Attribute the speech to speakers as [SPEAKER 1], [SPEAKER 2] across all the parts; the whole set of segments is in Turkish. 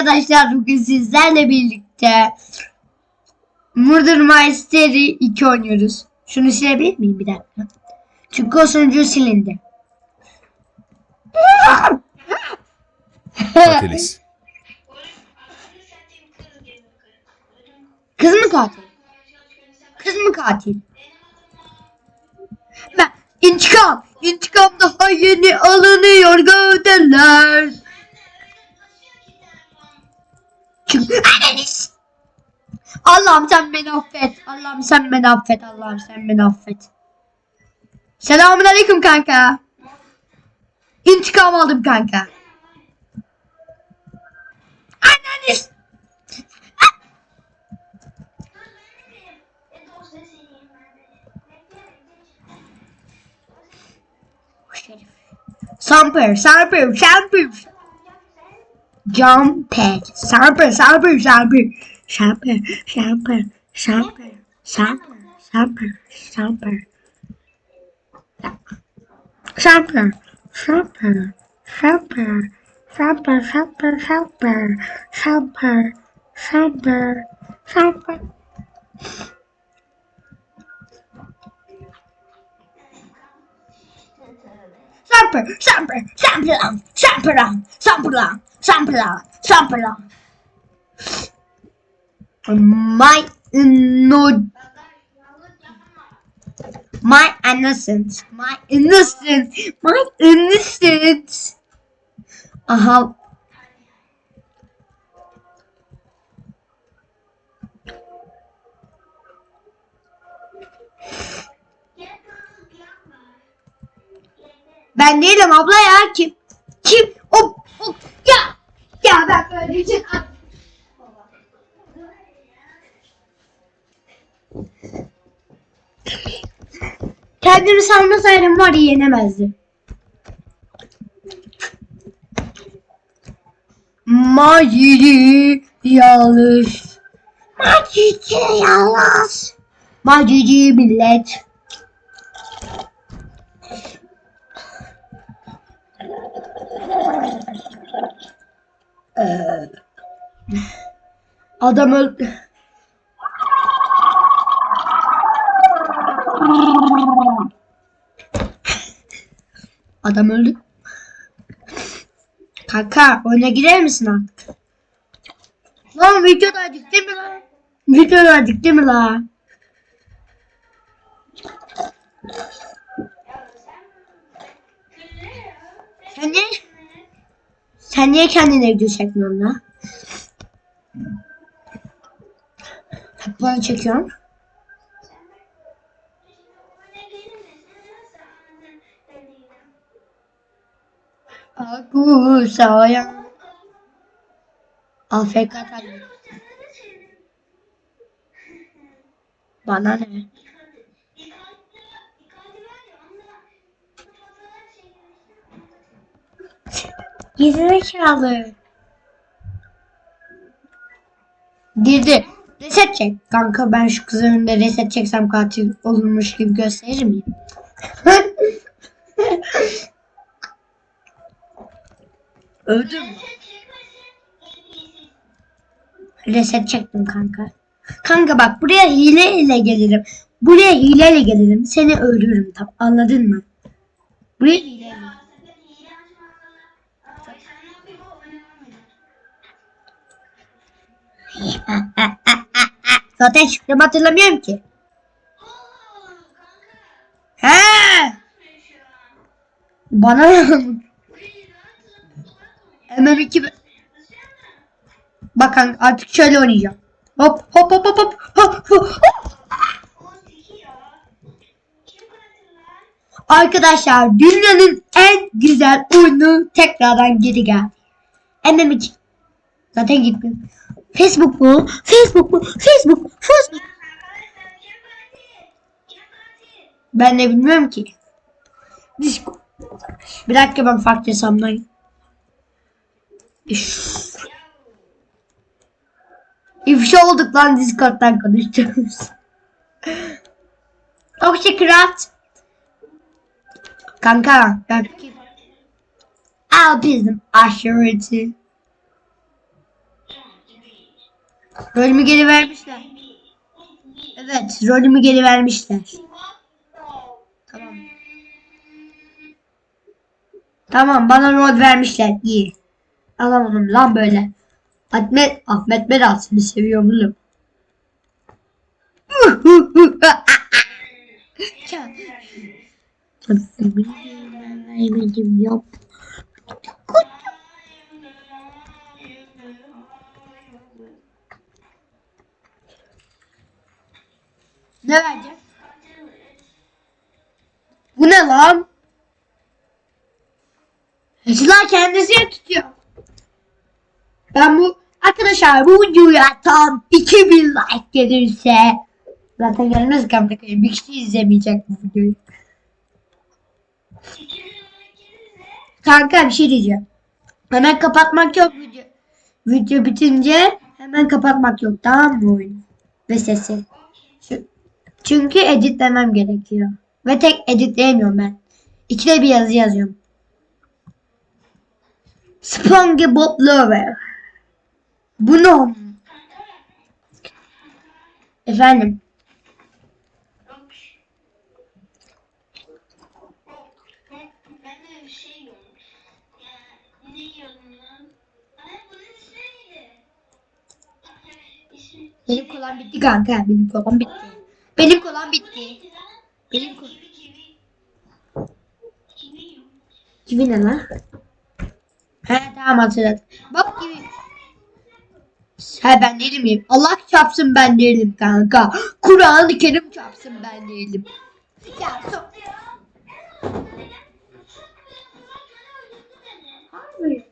[SPEAKER 1] Arkadaşlar bugün sizlerle birlikte Murder Mystery 2 oynuyoruz. Şunu silebilir miyim bir dakika? Çünkü o sunucu silindi.
[SPEAKER 2] Katilis.
[SPEAKER 1] Kız mı katil? Kız mı katil? Ben intikam, intikam daha yeni alınıyor gövdeler. Çünkü anneniz. Allah'ım sen beni affet. Allah'ım sen beni affet. Allah'ım sen beni affet. Selamun aleyküm kanka. İntikam aldım kanka. Anneniz. Şerif. Samper, samper, samper. Jumper, samper, samper, samper. Samper, samper, samper, samper, samper, samper. Samper, samper, samper, samper, samper, samper, samper, samper, samper. Samper, samper, samperlang, samperlang, samperlang, samperlang, samperlang. My no, my innocence, my innocence, my innocence. Aha. Ben değilim abla ya kim? Kim? O, o ya ya ben bir şey Kendimi salmasaydım var ya yenemezdi. Macidi yanlış. Macidi yanlış. Macidi millet. Adam öldü. Adam öldü. Kanka oyuna girer misin artık? Lan videodaydık değil mi lan? Videodaydık değil mi lan? Sen niye? Sen niye kendine video çekmiyorsun lan? Bana çekiyorum. Aku sayang. AFK tadi. Bana ne? Gerizekalı. Girdi. Reset çek. Kanka ben şu kızın önünde reset çeksem katil olunmuş gibi gösterir miyim? Öldüm. Reset çektim kanka. Kanka bak buraya hileyle gelirim. Buraya hileyle gelirim. Seni öldürürüm. Anladın mı? Buraya hileyle. Zaten şifremi hatırlamıyorum ki. He. Bana MM2 Bakın artık şöyle oynayacağım. Hop hop hop hop hop. Arkadaşlar dünyanın en güzel oyunu tekrardan geri geldi. MM2 Zaten gittim. Facebook mu? Facebook mu? Facebook. Facebook. Ben de bilmiyorum ki. Discord. Bir dakika ben farklı hesabımdayım. İfşa olduk lan Discord'dan konuştuğumuz. Okşacraft. Kanka ben Al bizim aşırıcı. Rolümü geri vermişler. Evet, rolümü geri vermişler. Tamam. Tamam, bana rol vermişler. İyi. Alamadım lan böyle. Ahmet, Ahmet Berat seni seviyorum oğlum. Vermedim yok. Ne vereceğim? Bu ne lan? Sıla kendisi tutuyor. Ben bu arkadaşlar bu videoya tam 2000 like gelirse zaten gelmez kamera koyayım. Bir kişi izlemeyecek bu videoyu. Kanka bir şey diyeceğim. Hemen kapatmak yok video. Video bitince hemen kapatmak yok tamam mı oyunu? Ve sesi. Çünkü editlemem gerekiyor. Ve tek editleyemiyorum ben. İkide bir yazı yazıyorum. SpongeBob Lover. Bu ne? Efendim.
[SPEAKER 2] Ben de bir şey yiyorum. Ya ne yiyordum lan? Ay bunun ismi neydi? İsmi
[SPEAKER 1] Benim kolam bitti kanka. Benim kolam bitti. Benim kolam bitti. Benim kolam.
[SPEAKER 2] Kivi
[SPEAKER 1] ne lan? He tamam hatırladım. Bak gibi. He ben değilim miyim? Allah çarpsın ben değilim kanka. Kur'an-ı Kerim çarpsın ben değilim. Ya so Harbi.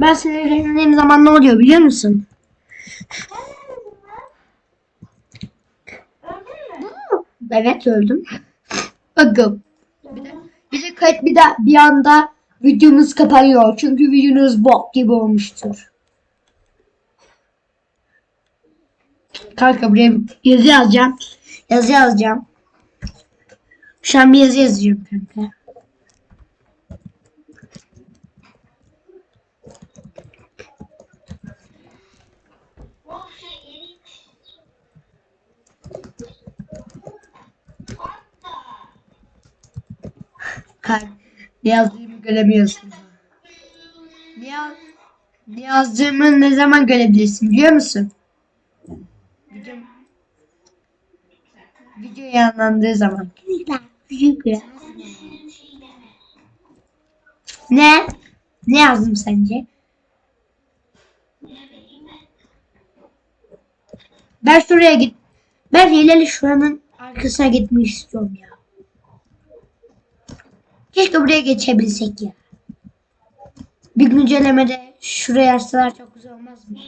[SPEAKER 1] Allah sinirlendiğim zaman ne oluyor biliyor musun? Evet öldüm. Bakın. Bir de, kayıt bir de bir anda videomuz kapanıyor. Çünkü videonuz bok gibi olmuştur. Kanka buraya yazı yazacağım. Yazı yazacağım. Şu an bir yazı yazıyorum kanka. Kanka ne yazdığımı göremiyorsun. Ne, yaz- ne yazdığımı ne zaman görebilirsin biliyor musun? Video, video yayınlandığı zaman. Ne? Ne yazdım sence? Ben şuraya git. Ben hileli şuranın arkasına gitmek istiyorum ya. Keşke buraya geçebilsek ya. Bir güncellemede şuraya açsalar çok güzel olmaz mı?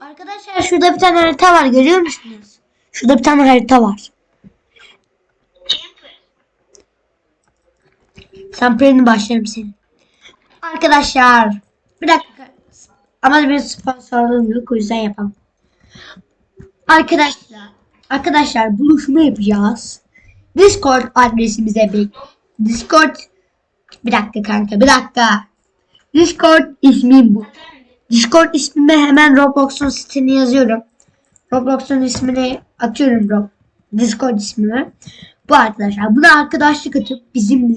[SPEAKER 1] Arkadaşlar şurada bir tane harita var görüyor musunuz? Şurada bir tane harita var. Sampirini başlarım senin. Arkadaşlar bir dakika. Ama bir sponsorluğum yok o yüzden yapamam. Arkadaşlar arkadaşlar buluşma yapacağız. Discord adresimize bir Discord bir dakika kanka bir dakika. Discord ismim bu. Discord ismime hemen Roblox'un sitesini yazıyorum. Roblox'un ismini atıyorum Rob. Discord ismime. Bu arkadaşlar. Buna arkadaşlık atıp bizim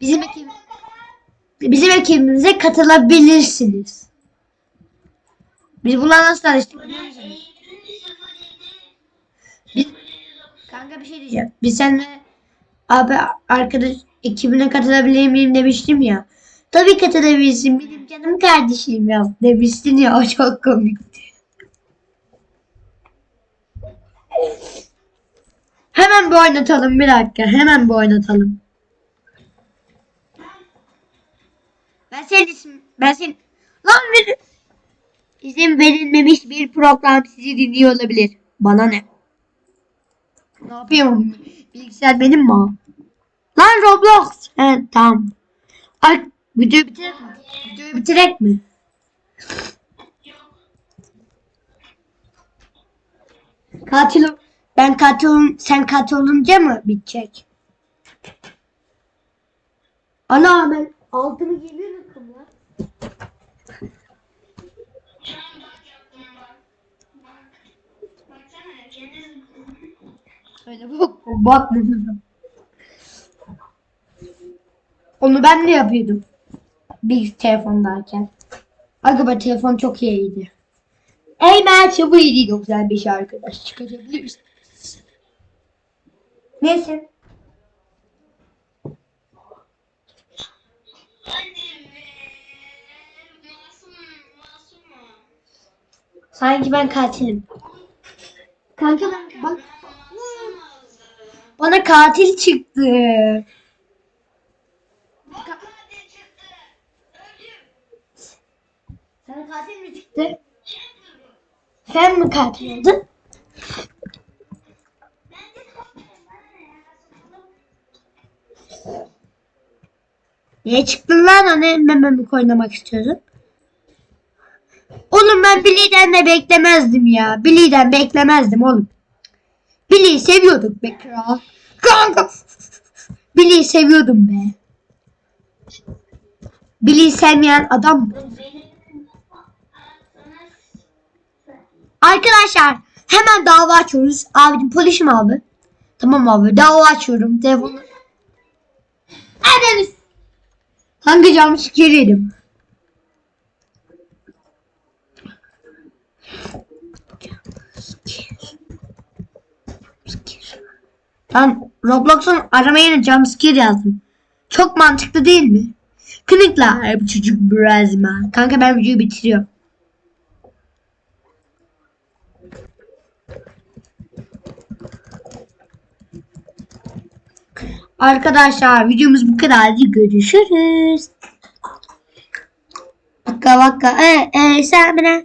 [SPEAKER 1] bizim ekip bizim ekibimize katılabilirsiniz. Biz bunlar nasıl tanıştık? Biz, kanka bir şey diyeceğim. Biz seninle abi arkadaş ekibine katılabilir miyim demiştim ya. Tabii katılabilirsin benim canım kardeşim ya demiştin ya o çok komikti. Hemen bir oynatalım bir dakika hemen bir oynatalım. Ben senin isim ben senin lan bir izin verilmemiş bir program sizi dinliyor olabilir. Bana ne? Ne yapıyorum? Bilgisayar benim mi? Lan Roblox. He tamam. Ay videoyu bitirek mi? Videoyu bitirek mi? Katil ben katil sen katil olunca mı bitecek? Ana ben altımı giymeyi unuttum.
[SPEAKER 2] Şu an bak bak. Bak. Baksana kendi
[SPEAKER 1] Öyle bak bakmadım. Onu ben de yapıyordum. Bir telefondayken. Aga telefon çok iyiydi. Ey Mert bu iyi değil. Çok güzel bir şey arkadaş. Çıkarabiliriz. Neyse. Sanki ben katilim. Kanka ben bak bana katil çıktı.
[SPEAKER 2] Bak hadi çıktı. Öldüm.
[SPEAKER 1] Sana katil mi çıktı? Sen mi katil oldun? Niye çıktın lan hani mememi oynamak istiyordun? Oğlum ben Billy'den de beklemezdim ya. Billy'den beklemezdim oğlum. Billy'yi seviyorduk be kral. Kanka. Billy'yi seviyordum be. Billy'yi sevmeyen adam mı? Arkadaşlar hemen dava açıyoruz. Abicim polisim abi. Tamam abi dava açıyorum. Telefonu. Adeniz. Hangi camı yedim? Ben Roblox'un arama yerine jumpscare yazdım. Çok mantıklı değil mi? Kınıklar bu çocuk biraz mı? Kanka ben videoyu bitiriyorum. Arkadaşlar videomuz bu kadardı. Görüşürüz. Vaka vaka e e sen bana